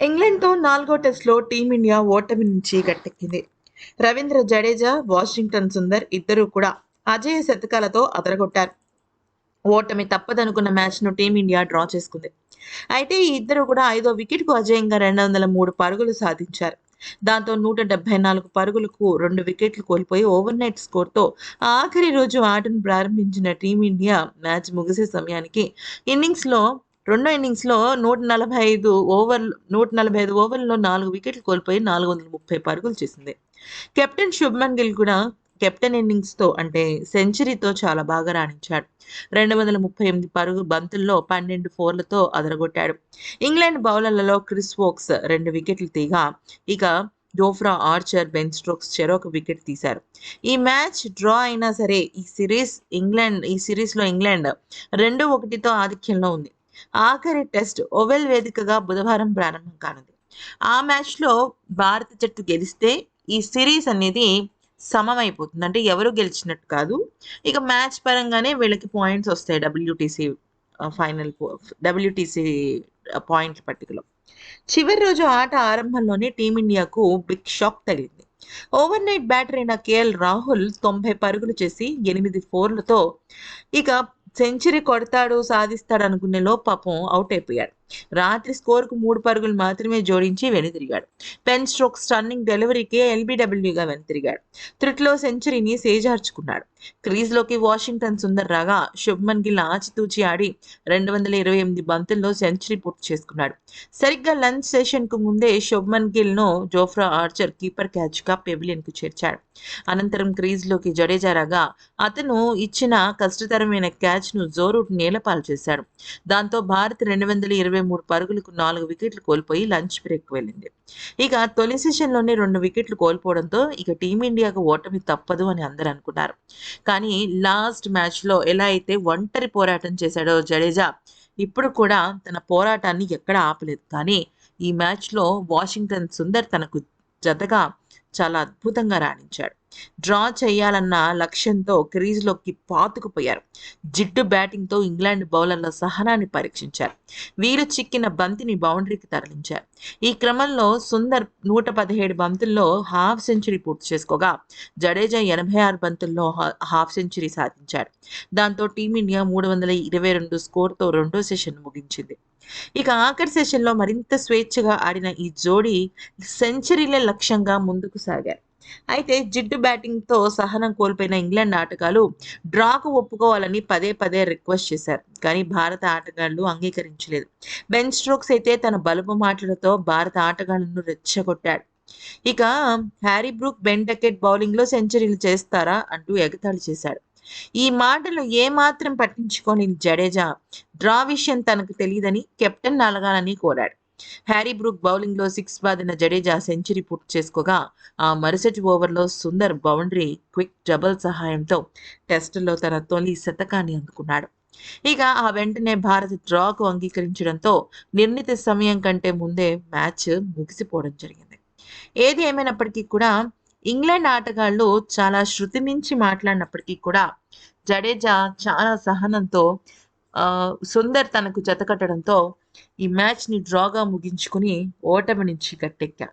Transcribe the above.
ఇంగ్లాండ్తో నాలుగో టెస్ట్లో టీమిండియా ఓటమి నుంచి గట్టెక్కింది. రవీంద్ర జడేజా వాషింగ్టన్ సుందర్ ఇద్దరూ కూడా అజయ శతకాలతో అదరగొట్టారు. ఓటమి తప్పదనుకున్న మ్యాచ్ను టీమిండియా డ్రా చేసుకుంది. అయితే ఈ ఇద్దరు కూడా ఐదో వికెట్కు అజయంగా రెండు వందల మూడు పరుగులు సాధించారు. దాంతో నూట డెబ్బై నాలుగు పరుగులకు రెండు వికెట్లు కోల్పోయి ఓవర్ నైట్ స్కోర్తో ఆఖరి రోజు ఆటను ప్రారంభించిన టీమిండియా మ్యాచ్ ముగిసే సమయానికి ఇన్నింగ్స్లో రెండో ఇన్నింగ్స్లో నూట నలభై ఐదు ఓవర్ నూట నలభై ఐదు ఓవర్లలో నాలుగు వికెట్లు కోల్పోయి నాలుగు వందల ముప్పై పరుగులు చేసింది. కెప్టెన్ శుభ్మన్ గిల్ కూడా కెప్టెన్ ఇన్నింగ్స్తో అంటే సెంచరీతో చాలా బాగా రాణించాడు. రెండు వందల ముప్పై ఎనిమిది పరుగు బంతుల్లో పన్నెండు ఫోర్లతో అదరగొట్టాడు. ఇంగ్లాండ్ బౌలర్లలో క్రిస్ వోక్స్ రెండు వికెట్లు తీగా ఇక జోఫ్రా ఆర్చర్ బెన్ స్ట్రోక్స్ చెరొక వికెట్ తీశారు. ఈ మ్యాచ్ డ్రా అయినా సరే ఈ సిరీస్ ఇంగ్లాండ్ ఈ సిరీస్లో ఇంగ్లాండ్ రెండు ఒకటితో ఆధిక్యంలో ఉంది. ఆఖరి టెస్ట్ ఓవెల్ వేదికగా బుధవారం ప్రారంభం కానుంది. ఆ మ్యాచ్లో భారత జట్టు గెలిస్తే ఈ సిరీస్ అనేది సమమైపోతుంది. అంటే ఎవరు గెలిచినట్టు కాదు. ఇక మ్యాచ్ పరంగానే వీళ్ళకి పాయింట్స్ వస్తాయి డబ్ల్యూటీసీ ఫైనల్ డబ్ల్యూటీసీ పాయింట్ల పట్టికలో. చివరి రోజు ఆట ఆరంభంలోనే టీమిండియాకు బిగ్ షాక్ తగిలింది. ఓవర్ నైట్ బ్యాటర్ అయిన కేఎల్ రాహుల్ తొంభై పరుగులు చేసి ఎనిమిది ఫోర్లతో ఇక సెంచరీ కొడతాడు సాధిస్తాడు అనుకునే పాపం అవుట్ అయిపోయాడు. రాత్రి స్కోర్కు మూడు పరుగులు మాత్రమే జోడించి వెనుతిరిగాడు. పెన్ స్ట్రోక్ స్టన్నింగ్ డెలివరీకే ఎల్బీడబ్ల్యూగా వెనుతిరిగాడు. త్రిట్లో సెంచరీని సేజార్చుకున్నాడు. క్రీజ్లోకి వాషింగ్టన్ సుందర్ రాగా శుభ్మన్ గిల్ ఆచితూచి ఆడి రెండు వందల ఇరవై ఎనిమిది బంతుల్లో సెంచరీ పూర్తి చేసుకున్నాడు. సరిగ్గా లంచ్ సెషన్కు ముందే శుభ్మన్ గిల్ను జోఫ్రా ఆర్చర్ కీపర్ క్యాచ్గా పెవిలియన్కు చేర్చాడు. అనంతరం క్రీజ్లోకి జడేజా రాగా అతను ఇచ్చిన కష్టతరమైన క్యాచ్ను జోరూట్ నేలపాలు చేశాడు. దాంతో భారత్ రెండు వందల ఇరవై మూడు పరుగులకు నాలుగు వికెట్లు కోల్పోయి లంచ్ బ్రేక్ వెళ్ళింది. ఇక తొలి సెషన్లోనే రెండు వికెట్లు కోల్పోవడంతో ఇక టీమిండియాకు ఓటమి తప్పదు అని అందరూ అనుకున్నారు. కానీ లాస్ట్ మ్యాచ్లో ఎలా అయితే ఒంటరి పోరాటం చేశాడో జడేజా ఇప్పుడు కూడా తన పోరాటాన్ని ఎక్కడ ఆపలేదు. కానీ ఈ మ్యాచ్లో వాషింగ్టన్ సుందర్ తనకు జతగా చాలా అద్భుతంగా రాణించాడు. డ్రా చేయాలన్న లక్ష్యంతో క్రీజ్లోకి పాతుకుపోయారు. జిడ్డు బ్యాటింగ్తో ఇంగ్లాండ్ బౌలర్ల సహనాన్ని పరీక్షించారు. వీరు చిక్కిన బంతిని బౌండరీకి తరలించారు. ఈ క్రమంలో సుందర్ నూట పదిహేడు బంతుల్లో హాఫ్ సెంచరీ పూర్తి చేసుకోగా జడేజా ఎనభై ఆరు బంతుల్లో హాఫ్ సెంచరీ సాధించాడు. దాంతో టీమిండియా మూడు వందల ఇరవై రెండు స్కోర్తో రెండో సెషన్ ముగించింది. ఇక ఆఖరి సెషన్లో మరింత స్వేచ్ఛగా ఆడిన ఈ జోడీ సెంచరీలే లక్ష్యంగా ముందుకు సాగారు. అయితే జిడ్డు బ్యాటింగ్తో సహనం కోల్పోయిన ఇంగ్లాండ్ ఆటగాళ్ళు డ్రాకు ఒప్పుకోవాలని పదే పదే రిక్వెస్ట్ చేశారు. కానీ భారత ఆటగాళ్ళు అంగీకరించలేదు. బెన్ స్ట్రోక్స్ అయితే తన బలుపు మాటలతో భారత ఆటగాళ్ళను రెచ్చగొట్టాడు. ఇక హ్యారీ బ్రూక్ బెన్ డకెట్ బౌలింగ్లో సెంచరీలు చేస్తారా అంటూ ఎగతాళి చేశాడు. ఈ మాటలు ఏమాత్రం పట్టించుకోని జడేజా డ్రా విషయం తనకు తెలియదని కెప్టెన్ అలగాలని కోరాడు. హ్యారీ బ్రూక్ బౌలింగ్లో సిక్స్ బాదిన జడేజా సెంచరీ పూర్తి చేసుకోగా ఆ మరుసటి ఓవర్లో సుందర్ బౌండరీ క్విక్ డబుల్ సహాయంతో టెస్టులో తన తొలి శతకాన్ని అందుకున్నాడు. ఇక ఆ వెంటనే భారత్ డ్రాకు అంగీకరించడంతో నిర్ణీత సమయం కంటే ముందే మ్యాచ్ ముగిసిపోవడం జరిగింది. ఏది ఏమైనప్పటికీ కూడా ఇంగ్లాండ్ ఆటగాళ్ళు చాలా శృతి మించి మాట్లాడినప్పటికీ కూడా జడేజా చాలా సహనంతో సుందర్ తనకు జతకట్టడంతో ఈ మ్యాచ్ని డ్రాగా ముగించుకుని ఓటమి నుంచి గట్టెక్కా